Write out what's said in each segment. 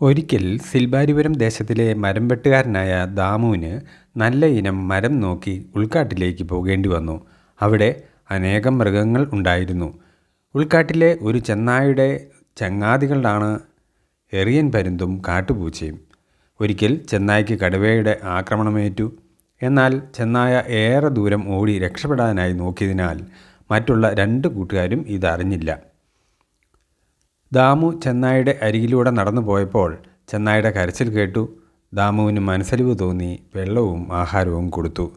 ഒരിക്കൽ സിൽബാരിപുരം ദേശത്തിലെ മരം വെട്ടുകാരനായ ദാമുവിന് നല്ല ഇനം മരം നോക്കി ഉൾക്കാട്ടിലേക്ക് പോകേണ്ടി വന്നു. അവിടെ അനേകം മൃഗങ്ങൾ ഉണ്ടായിരുന്നു. ഉൾക്കാട്ടിലെ ഒരു ചെന്നായുടെ ചങ്ങാതികളാണ് എറിയൻ പരുന്തും കാട്ടുപൂച്ചയും. ഒരിക്കൽ ചെന്നായ്ക്ക് കടുവയുടെ ആക്രമണമേറ്റു. എന്നാൽ ചെന്നായ ഏറെ ദൂരം ഓടി രക്ഷപ്പെടാനായി നോക്കിയതിനാൽ മറ്റുള്ള രണ്ട് കൂട്ടുകാരും ഇതറിഞ്ഞില്ല. ദാമു ചെന്നായിയുടെ അരികിലൂടെ നടന്നു പോയപ്പോൾ ചെന്നായിയുടെ കരച്ചിൽ കേട്ടു. ദാമുവിന് മനസ്സലിവ് തോന്നി വെള്ളവും ആഹാരവും കൊടുത്തു.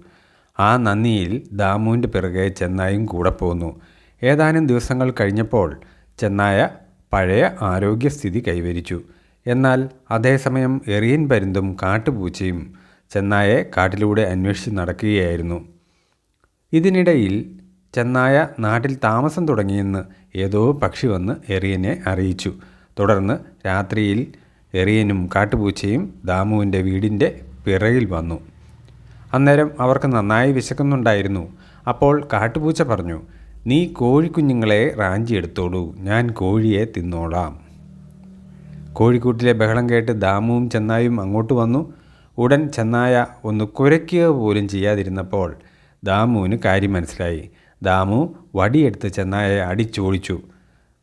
ആ നന്ദിയിൽ ദാമുവിന്റെ പിറകെ ചെന്നായും കൂടെ പോന്നു. ഏതാനും ദിവസങ്ങൾ കഴിഞ്ഞപ്പോൾ ചെന്നായ പഴയ ആരോഗ്യസ്ഥിതി കൈവരിച്ചു. എന്നാൽ അതേസമയം എറിയൻ പരുന്തും കാട്ടുപൂച്ചയും ചെന്നായെ കാട്ടിലൂടെ അന്വേഷിച്ച് നടക്കുകയായിരുന്നു. ഇതിനിടയിൽ ചെന്നായ നാട്ടിൽ താമസം തുടങ്ങിയെന്ന് ഏതോ പക്ഷി വന്ന് എറിയനെ അറിയിച്ചു. തുടർന്ന് രാത്രിയിൽ എറിയനും കാട്ടുപൂച്ചയും ദാമുവിന്റെ വീടിന്റെ പിറകിൽ വന്നു. അന്നേരം അവർക്ക് നന്നായി വിശക്കുന്നുണ്ടായിരുന്നു. അപ്പോൾ കാട്ടുപൂച്ച പറഞ്ഞു, "നീ കോഴിക്കുഞ്ഞുങ്ങളെ റാഞ്ചി എടുത്തോളൂ ഞാൻ കോഴിയെ തിന്നോളാം. " കോഴിക്കൂട്ടിലെ ബഹളം കേട്ട് ദാമുവും ചെന്നായും അങ്ങോട്ട് വന്നു. ഉടൻ ചെന്നായ ഒന്ന് കുരയ്ക്കുക പോലും ചെയ്യാതിരുന്നപ്പോൾ ദാമുവിന് കാര്യം മനസ്സിലായി. ദാമു വടിയെടുത്ത് ചെന്നായെ അടിച്ചോടിച്ചു.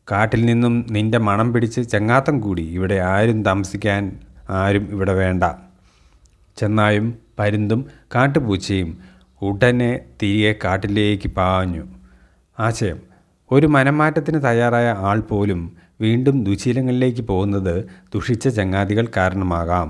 "കാട്ടിൽ നിന്നും നിന്റെ മണം പിടിച്ച് ചങ്ങാത്തം കൂടി ഇവിടെ ആരും താമസിക്കാൻ ആരും ഇവിടെ വേണ്ട. " ചെന്നായും പരുന്തും കാട്ടുപൂച്ചയും ഉടനെ തിരികെ കാട്ടിലേക്ക് പാഞ്ഞു. ആശയം: ഒരു മനംമാറ്റത്തിന് തയ്യാറായ ആൾ പോലും വീണ്ടും ദുശീലങ്ങളിലേക്ക് പോകുന്നത് ദുഷിച്ച ചങ്ങാതികൾ കാരണമാകാം.